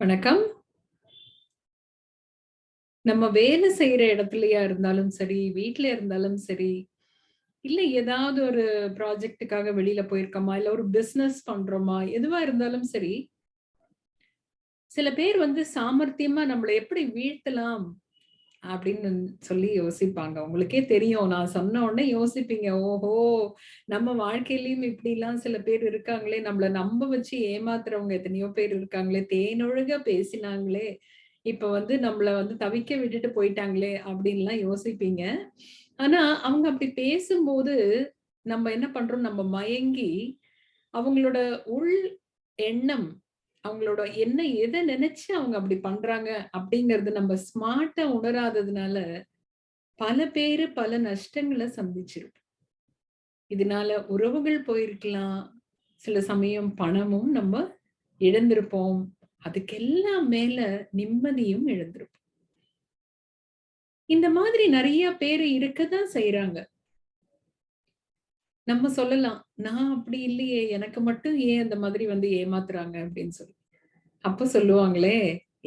வணக்கம். நம்ம வேலை செய்யற இடத்துலயா இருந்தாலும் சரி, வீட்டுல இருந்தாலும் சரி, இல்ல ஏதாவது ஒரு ப்ராஜெக்டுக்காக வெளியில போயிருக்கோமா, இல்ல ஒரு பிசினஸ் பண்றோமா, எதுவா இருந்தாலும் சரி சில பேர் வந்து சாமர்த்தியமா நம்மள எப்படி வீழ்த்தலாம் அப்படின்னு சொல்லி யோசிப்பாங்க. உங்களுக்கே தெரியும். நான் சொன்ன உடனே யோசிப்பீங்க. ஓஹோ! நம்ம வாழ்க்கையிலயும் இப்படிலாம் சில பேர் இருக்காங்களே, நம்மள நம்ப வச்சு ஏமாத்துறவங்க எத்தனையோ பேர் இருக்காங்களே, தேனொழுக பேசினாங்களே, இப்ப வந்து நம்மள வந்து தவிக்க விட்டுட்டு போயிட்டாங்களே அப்படின்லாம் யோசிப்பீங்க. ஆனா, அவங்க அப்படி பேசும்போது, நம்ம என்ன பண்றோம், நம்ம மயங்கி, அவங்களோட உள் எண்ணம், அவங்களோட என்ன எத நினைச்சு அவங்க அப்படி பண்றாங்க அப்படிங்கறது நம்ம ஸ்மார்ட்டா உணராததுனால, பல பேரு பல நஷ்டங்கள சந்திச்சிருப்போம். இதனால உறவுகள் போயிருக்கலாம். சில சமயம் பணமும் நம்ம இழந்திருப்போம். அதுக்கெல்லாம் மேல நிம்மதியும் இழந்திருப்போம். இந்த மாதிரி நிறைய பேரு இருக்கத்தான் செய்யறாங்க நம்ம சொல்லலாம். "நான் அப்படி இல்லையே! எனக்கு மட்டும் ஏன் அந்த மாதிரி வந்து ஏமாத்துறாங்க?" அப்படின்னு சொல்லி. அப்ப சொல்லுவாங்களே,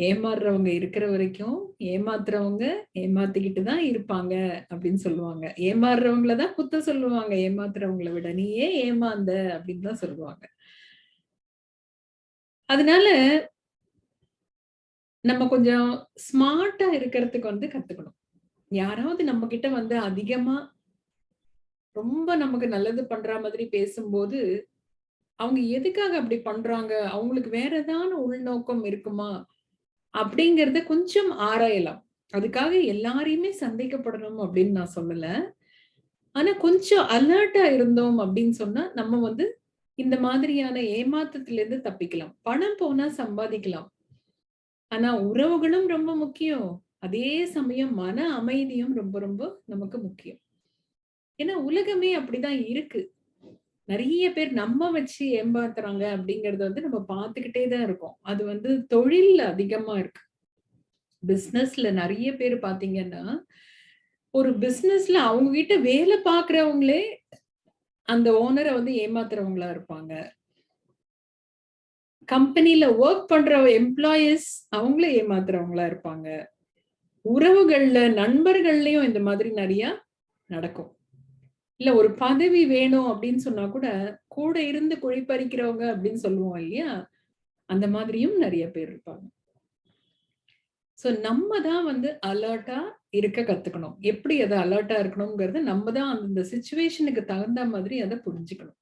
"ஏமாறுறவங்க இருக்கிற வரைக்கும், ஏமாத்துறவங்க ஏமாத்திக்கிட்டு தான் இருப்பாங்க." அப்படின்னு சொல்லுவாங்க. ஏமாறுறவங்கள தான் சொல்லுவாங்க, ஏமாத்துறவங்கள விட. "நீ ஏன் ஏமாந்த?" அப்படின்னு தான் சொல்லுவாங்க. அதனால நம்ம கொஞ்சம் ஸ்மார்ட்டா இருக்கிறதுக்கு வந்து கத்துக்கணும். யாராவது நம்ம கிட்ட வந்து அதிகமா ரொம்ப நமக்கு நல்லது பண்ற மாதிரி பேசும்போது, அவங்க எதுக்காக அப்படி பண்றாங்க? அவங்களுக்கு வேற ஏதான உள்நோக்கம் இருக்குமா? அப்படிங்கறத கொஞ்சம் ஆராயலாம். அதுக்காக எல்லாரையுமே சந்தேகப்படணும் அப்படின்னு நான் சொல்லல. ஆனா கொஞ்சம் அலர்ட்டா இருந்தோம் அப்படின்னு சொன்னா, நம்ம வந்து இந்த மாதிரியான ஏமாற்றத்திலிருந்து தப்பிக்கலாம். பணம் போனா சம்பாதிக்கலாம். ஆனா உறவுகளும் ரொம்ப முக்கியம். அதே சமயம் மன அமைதியும் ரொம்ப ரொம்ப நமக்கு முக்கியம். ஏன்னா உலகமே அப்படிதான் இருக்கு. நிறைய பேர் நம்ம வச்சு ஏமாத்துறாங்க அப்படிங்கறத வந்து நம்ம பார்த்துக்கிட்டே தான் இருக்கோம். அது வந்து தொழில்ல அதிகமா இருக்கு. பிஸ்னஸ்ல நிறைய பேர் பார்த்தீங்கன்னா, ஒரு பிஸ்னஸ்ல அவங்க கிட்ட வேலை பாக்குறவங்களே அந்த ஓனரை வந்து ஏமாத்துறவங்களா இருப்பாங்க. கம்பெனில ஒர்க் பண்ற எம்ப்ளாயீஸ் அவங்களே ஏமாத்துறவங்களா இருப்பாங்க. உறவுகள்ல, நண்பர்கள்லயும் இந்த மாதிரி நிறைய நடக்கும். இல்ல ஒரு பதவி வேணும் அப்படின்னு சொன்னா கூட, கூட இருந்து குழி பறிக்கிறவங்க அப்படின்னு சொல்லுவோம் இல்லையா? அந்த மாதிரியும் நிறைய பேர் இருப்பாங்க. சோ நம்ம தான் வந்து அலர்ட்டா இருக்க கத்துக்கணும். எப்படி அதை அலர்ட்டா இருக்கணும்ங்கிறத நம்ம தான் அந்த சுச்சுவேஷனுக்கு தகுந்த மாதிரி அதை புரிஞ்சுக்கணும்.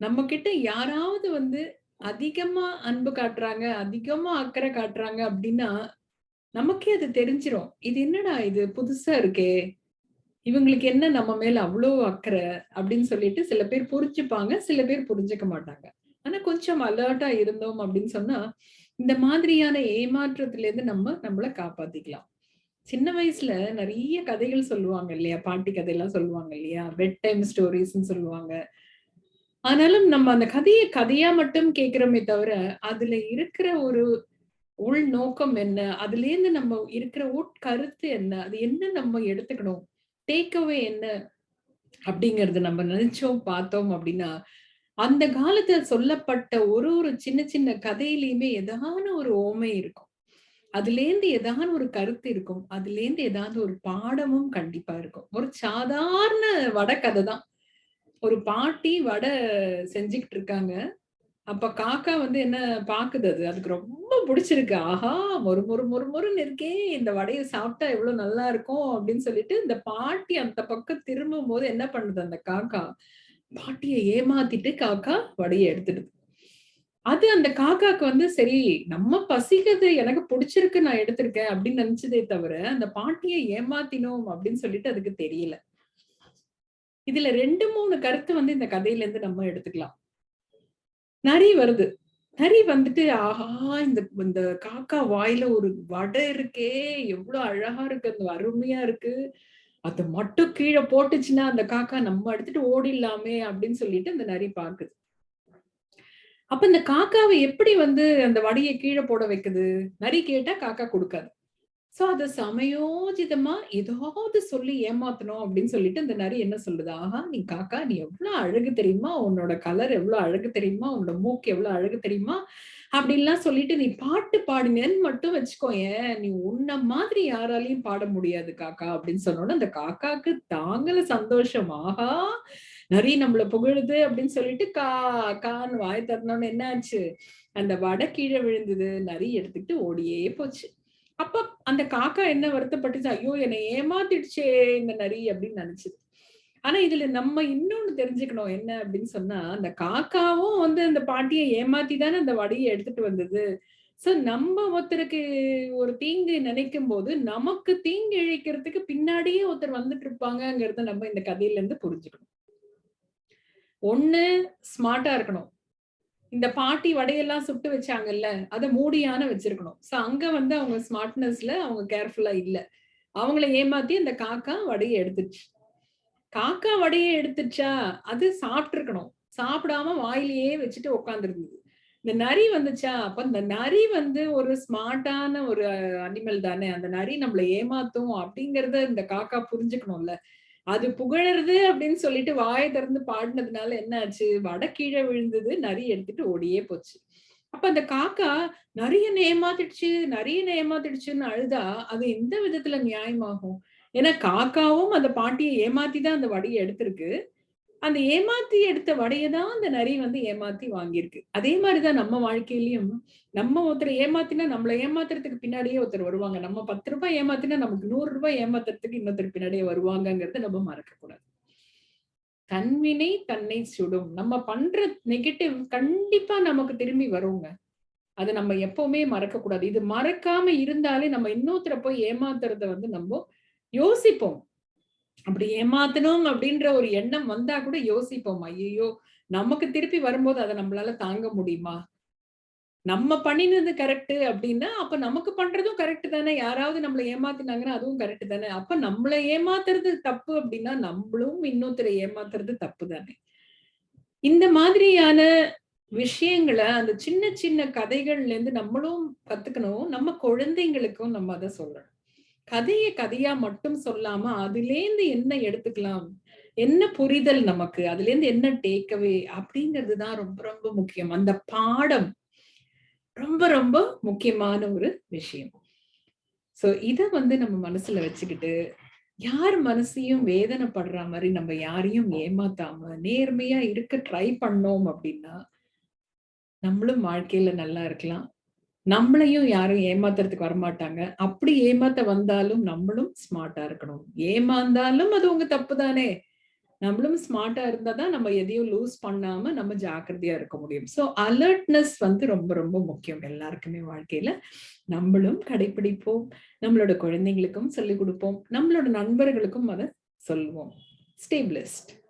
நம்ம கிட்ட யாராவது வந்து அதிகமா அன்பு காட்டுறாங்க, அதிகமா அக்கறை காட்டுறாங்க அப்படின்னா, நமக்கே அது தெரிஞ்சிடும் இது என்னடா இது புதுசா இருக்கே! இவங்களுக்கு என்ன நம்ம மேல அவ்வளோ அக்கறை அப்படின்னு சொல்லிட்டு சில பேர் புரிஞ்சுப்பாங்க, சில பேர் புரிஞ்சுக்க மாட்டாங்க. ஆனா கொஞ்சம் அலர்ட்டா இருந்தோம் அப்படின்னு சொன்னா, இந்த மாதிரியான ஏமாற்றத்திலேருந்து நம்ம நம்மள காப்பாத்திக்கலாம். சின்ன வயசுல நிறைய கதைகள் சொல்லுவாங்க இல்லையா? பாட்டி கதையெல்லாம் சொல்லுவாங்க இல்லையா? பெட் டைம் ஸ்டோரிஸ்ன்னு சொல்லுவாங்க. ஆனாலும் நம்ம அந்த கதையை கதையா மட்டும் கேட்கிறோமே தவிர, அதுல இருக்கிற ஒரு உள்நோக்கம் என்ன? அதுலேருந்து நம்ம இருக்கிற உட்கருத்து என்ன? அது என்ன நம்ம எடுத்துக்கணும்? டேக் அவே என்ன? அப்படிங்கிறது நம்ம நினைச்சோம், பார்த்தோம் அப்படின்னா, அந்த காலத்துல சொல்லப்பட்ட ஒரு ஒரு சின்ன சின்ன கதையிலயுமே ஏதான ஒரு ஓமை இருக்கும். அதுலேருந்து ஏதாவது ஒரு கருத்து இருக்கும். அதுலேருந்து ஏதாவது ஒரு பாடமும் கண்டிப்பா இருக்கும். ஒரு சாதாரண வட கதை தான். ஒரு பாட்டி வடை செஞ்சுக்கிட்டு இருக்காங்க. அப்ப காக்கா வந்து என்ன பாக்குது அது. அதுக்கு ரொம்ப பிடிச்சிருக்கு ஆஹா! மொறு மொறு மொறு மொறுன்னு இருக்கே! இந்த வடையை சாப்பிட்டா எவ்வளவு நல்லா இருக்கும் அப்படின்னு சொல்லிட்டு, இந்த பாட்டி அந்த பக்கம் திரும்பும் போது என்ன பண்ணுது அந்த காக்கா, பாட்டிய ஏமாத்திட்டு காக்கா வடையை எடுத்துடுது. அது அந்த காக்காக்கு வந்து சரி நம்ம பசிக்கிறது எனக்கு புடிச்சிருக்கு நான் எடுத்திருக்கேன் அப்படின்னு நினைச்சதே தவிர, அந்த பாட்டியை ஏமாத்தினோம் அப்படின்னு சொல்லிட்டு அதுக்கு தெரியல. இதுல 2, 3 கருத்து வந்து இந்த கதையில இருந்து நம்ம எடுத்துக்கலாம். நிறைய வருது. நரி வந்துட்டு, ஆஹா! இந்த இந்த காக்கா வாயில ஒரு வடை இருக்கே! எவ்ளோ அழகா இருக்கு. அந்த அருமையா இருக்கு. அத மட்டும் கீழே போட்டுச்சுன்னா, அந்த காக்கா நம்ம எடுத்துட்டு ஓடிடலாமே அப்படின்னு சொல்லிட்டு அந்த நரி பாக்குது. அப்ப இந்த காக்காவை எப்படி வந்து அந்த வடையை கீழே போட வைக்குது? நரி கேட்டா காக்கா கொடுக்காது சோ அத சமயோஜிதமா ஏதாவது சொல்லி ஏமாத்தணும் அப்படின்னு சொல்லிட்டு இந்த நரி என்ன சொல்லுது? ஆஹா நீ காக்கா நீ எவ்வளவு அழகு தெரியுமா? உன்னோட கலர் எவ்வளவு அழகு தெரியுமா? உன்னோட மூக்கு எவ்வளவு அழகு தெரியுமா? அப்படின்லாம் சொல்லிட்டு நீ பாட்டு பாடுங்கன்னு மட்டும் வச்சுக்கோயேன். நீ உன்ன மாதிரி யாராலையும் பாட முடியாது காக்கா அப்படின்னு சொன்னோட அந்த காக்காக்கு தாங்கல சந்தோஷம். ஆஹா நரி நம்மள புகழுது அப்படின்னு சொல்லிட்டு கா கான்னு வாய் தரணும்னு என்னாச்சு? அந்த வடை கீழே விழுந்தது. நரி எடுத்துக்கிட்டு ஓடியே போச்சு. அப்ப அந்த காக்கா என்ன வருத்தப்பட்டுச்சு? ஐயோ என்னை ஏமாத்திடுச்சே இந்த நரி அப்படின்னு நினைச்சது. ஆனா இதுல நம்ம இன்னொன்னு தெரிஞ்சுக்கணும் என்ன அப்படின்னு சொன்னா அந்த காக்காவும் வந்து அந்த பாட்டியை ஏமாத்தி தானே அந்த வடையை எடுத்துட்டு வந்தது. சோ நம்ம ஒருத்தருக்கு ஒரு தீங்கு நினைக்கும் போது நமக்கு தீங்கு இழைக்கிறதுக்கு பின்னாடியே ஒருத்தர் வந்துட்டு இருப்பாங்கங்கிறத நம்ம இந்த கதையில இருந்து புரிஞ்சுக்கணும். ஒண்ணு ஸ்மார்ட்டா இருக்கணும். இந்த பாட்டி வடையெல்லாம் சுட்டு வச்சாங்கல்ல அதை மூடியான வச்சிருக்கணும். சோ அங்க வந்து அவங்க ஸ்மார்ட்னஸ்ல அவங்க கேர்ஃபுல்லா இல்ல. அவங்கள ஏமாத்தி அந்த காக்கா வடையை எடுத்துச்சு காக்கா வடையை எடுத்துச்சா அது சாப்பிட்டு இருக்கணும் சாப்பிடாம வாயிலேயே வச்சுட்டு உட்காந்துருந்தது இந்த நரி வந்துச்சா அப்ப இந்த நரி வந்து ஒரு ஸ்மார்ட்டான ஒரு அனிமல் தானே. அந்த நரி நம்மள ஏமாத்தும் அப்படிங்கறத இந்த காக்கா புரிஞ்சுக்கணும்ல. அது புகழறது அப்படின்னு சொல்லிட்டு வாயை திறந்து பாடினதுனால என்ன ஆச்சு? வட கீழே விழுந்தது நரி எடுத்துட்டு ஓடியே போச்சு. அப்ப அந்த காக்கா நிறைய ஏமாத்திடுச்சு நிறைய ஏமாத்திடுச்சுன்னு அழுதா அது எந்த விதத்துல நியாயமாகும்? ஏன்னா காக்காவும் அந்த பாட்டியை ஏமாத்தி தான் அந்த வடையை எடுத்திருக்கு. அந்த ஏமாத்தி எடுத்த வடையை தான் அந்த நரி வந்து ஏமாத்தி வாங்கியிருக்கு. அதே மாதிரிதான் நம்ம வாழ்க்கையிலயும் நம்ம ஒருத்தரை ஏமாத்தினா நம்மளை ஏமாத்துறதுக்கு பின்னாடியே ஒருத்தர் வருவாங்க. நம்ம பத்து ரூபாய் ஏமாத்தினா நமக்கு நூறு ரூபாய் ஏமாத்துறதுக்கு இன்னொருத்தர் பின்னாடியே வருவாங்கங்கிறத நம்ம மறக்க கூடாது தன்வினை தன்னை சுடும். நம்ம பண்ற நெகட்டிவ் கண்டிப்பா நமக்கு திரும்பி வருங்க. அதை நம்ம எப்பவுமே மறக்க கூடாது இது மறக்காம இருந்தாலே நம்ம இன்னொருத்தரை போய் ஏமாத்துறத வந்து நம்ம யோசிப்போம். அப்படி ஏமாத்தணும் அப்படின்ற ஒரு எண்ணம் வந்தா கூட யோசிப்போம். ஐயோ நமக்கு திருப்பி வரும்போது அதை நம்மளால தாங்க முடியுமா? நம்ம பண்ணினது கரெக்ட் அப்படின்னா அப்ப நமக்கு பண்றதும் கரெக்ட் தானே. யாராவது நம்மளை ஏமாத்தினாங்கன்னா அதுவும் கரெக்ட் தானே. அப்ப நம்மளை ஏமாத்துறது தப்பு அப்படின்னா நம்மளும் இன்னொருத்தரை ஏமாத்துறது தப்பு தானே. இந்த மாதிரியான விஷயங்களை அந்த சின்ன சின்ன கதைகள்ல இருந்து நம்மளும் கத்துக்கணும். நம்ம குழந்தைங்களுக்கும் நம்ம அதை சொல்லணும். கதையை கதையா மட்டும் சொல்லாம அதுலேருந்து என்ன எடுத்துக்கலாம்? என்ன புரிதல் நமக்கு? அதுல இருந்து என்ன டேக்கவே அப்படிங்கிறது தான் ரொம்ப ரொம்ப முக்கியம். அந்த பாடம் ரொம்ப ரொம்ப முக்கியமான ஒரு விஷயம். சோ இத வந்து நம்ம மனசுல வச்சுக்கிட்டு யார் மனசையும் வேதனைப்படுற மாதிரி நம்ம யாரையும் ஏமாத்தாம நேர்மையா இருக்க ட்ரை பண்ணோம் அப்படின்னா நம்மளும் வாழ்க்கையில நல்லா இருக்கலாம். நம்மளையும் யாரும் ஏமாத்துறதுக்கு வரமாட்டாங்க. அப்படி ஏமாத்த வந்தாலும் நம்மளும் ஸ்மார்ட்டா இருக்கணும். ஏமாந்தாலும் அது உங்க தப்பு தானே. நம்மளும் ஸ்மார்ட்டா இருந்தா தான் நம்ம எதையும் லூஸ் பண்ணாம நம்ம ஜாக்கிரதையா இருக்க முடியும். சோ அலர்ட்னஸ் வந்து ரொம்ப ரொம்ப முக்கியம் எல்லாருக்குமே வாழ்க்கையில. நம்மளும் கடைபிடிப்போம் நம்மளோட குழந்தைங்களுக்கும் சொல்லிக் கொடுப்போம். நம்மளோட நண்பர்களுக்கும் அதை சொல்லுவோம். ஸ்டேபிளிஸ்ட்